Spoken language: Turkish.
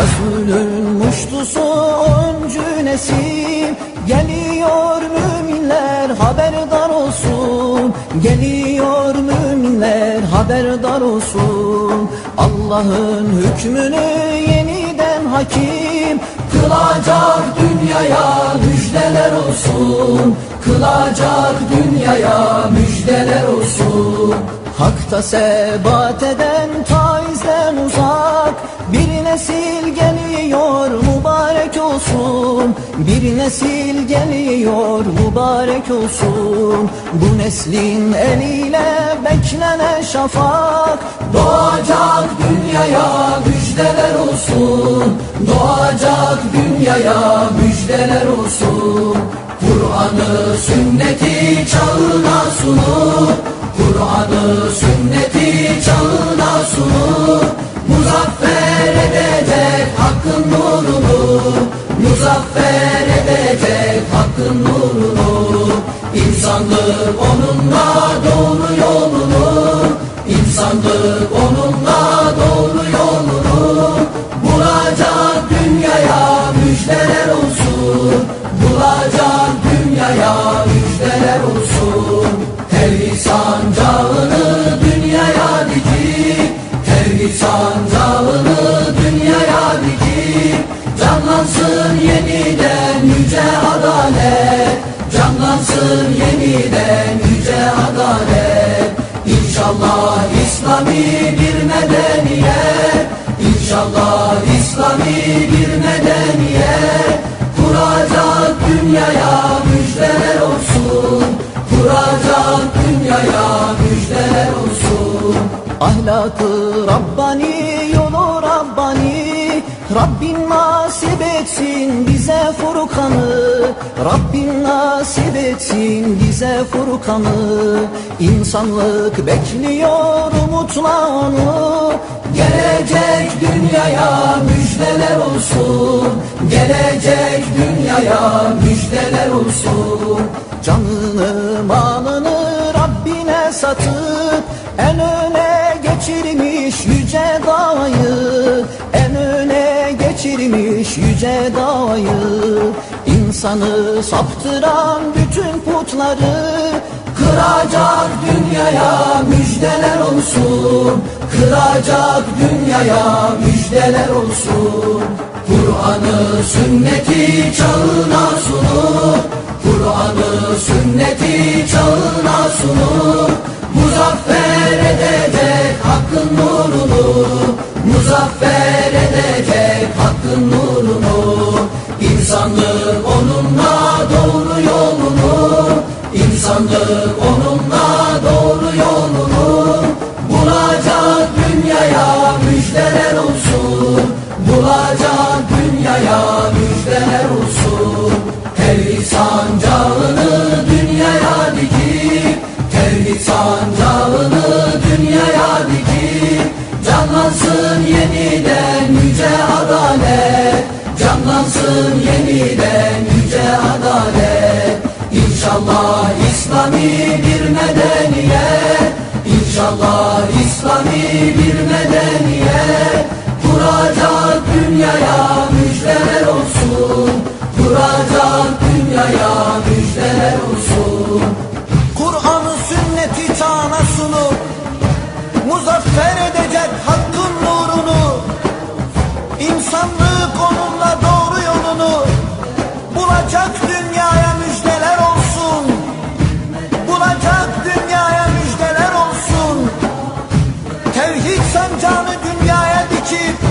Resulün muştusu öncü nesil Geliyor müminler haberdar olsun. Geliyor müminler haberdar olsun. Allah'ın hükmünü yeniden hakim. Kılacak dünyaya müjdeler olsun. Kılacak dünyaya müjdeler olsun. Hakta sebat eden uzak Bir nesil geliyor mübarek olsun. Bir nesil geliyor mübarek olsun. Bu neslin eliyle beklenen şafak. Doğacak dünyaya müjdeler olsun. Doğacak dünyaya müjdeler olsun. Kur'an'ı sünneti çağına sunup Kur'an'ı sünneti çağına sunup Muzaffer edecek hakkın nurunu İnsanlık onunla doğru Canlansın yeniden yüce adalet. İnşallah İslami bir medeniyet. İnşallah İslami bir medeniyet. Kuracak dünyaya müjdeler olsun. Kuracak dünyaya müjdeler olsun. Ahlakı Rabbani yolu Rabbani. Rabbin nasip etsin bize Furkan'ı. Rabbin nasip etsin bize Furkan'ı. İnsanlık bekliyor umutla onu Gelecek dünyaya müjdeler olsun. Gelecek dünyaya müjdeler olsun. Canını malını Rabbine satıp En öne geçirmiş yüce dağıyı En öne geçirmiş yüce dağıyı İnsanı saptıran bütün putları Kıracak dünyaya müjdeler olsun. Kıracak dünyaya müjdeler olsun. Kur'an'ı sünneti çağına sunup Muzaffer edecek hakkın nurunu İnsanlık onunla doğru yolunu İnsanlık onunla doğru yolunu Bulacak dünyaya müjdeler olsun Bulacak dünyaya müjdeler olsun. Tevhid sancağını Canlansın yeniden yüce adalet. Canlansın yeniden yüce adalet. İnşallah İslami bir medeniyet. İnşallah İslami bir medeniyet. Kuracak dünyaya müjdeler olsun. Kuracak dünyaya müjdeler olsun Yaşam canı dünyaya dikip